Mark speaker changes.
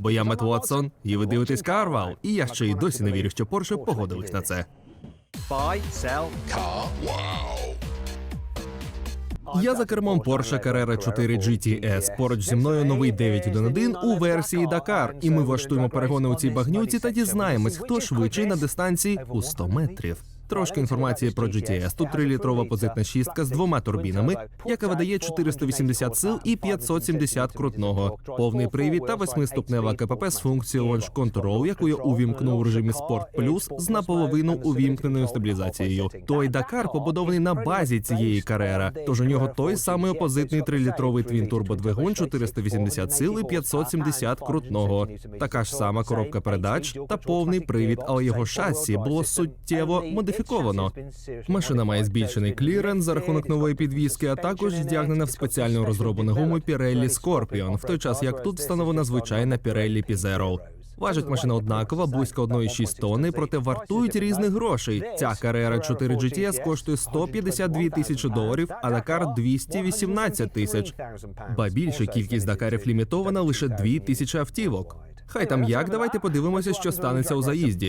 Speaker 1: Бо я Мет Вотсон, і ви дивитесь Карвал, і я ще й досі не вірю, що Порше погодились на це.
Speaker 2: Buy, sell.
Speaker 1: Я за кермом Porsche Carrera 4 GTS. Поруч зі мною новий 911 у версії Dakar. І ми влаштуємо перегони у цій багнюці та дізнаємось, хто швидший на дистанції у 100 метрів. Трошки інформації про GTS. Тут 3-літрова позитна шістка з двома турбінами, яка видає 480 сил і 570 крутного. Повний привід та восьмиступнева КПП з функцією Launch Control, яку я увімкнув у режимі Sport Plus з наполовину увімкненою стабілізацією. Той Дакар побудований на базі цієї карера, тож у нього той самий опозитний 3-літровий твін-турбодвигун 480 сил і 570 крутного. Така ж сама коробка передач та повний привід, але його шасі було суттєво модифіковано. Машина має збільшений кліренс за рахунок нової підвіски, а також вдягнена в спеціально розроблену гуму Pirelli Scorpion, в той час як тут встановлена звичайна Pirelli Pizzero. Важить машина однакова, близько 1,6 тонни, проте вартують різних грошей. Ця Carrera 4 GTS коштує 152 тисячі доларів, а Dakar 218 тисяч. Ба більше кількість Дакарів лімітована лише 2 тисячі автівок. Хай там як, давайте подивимося, що станеться у заїзді.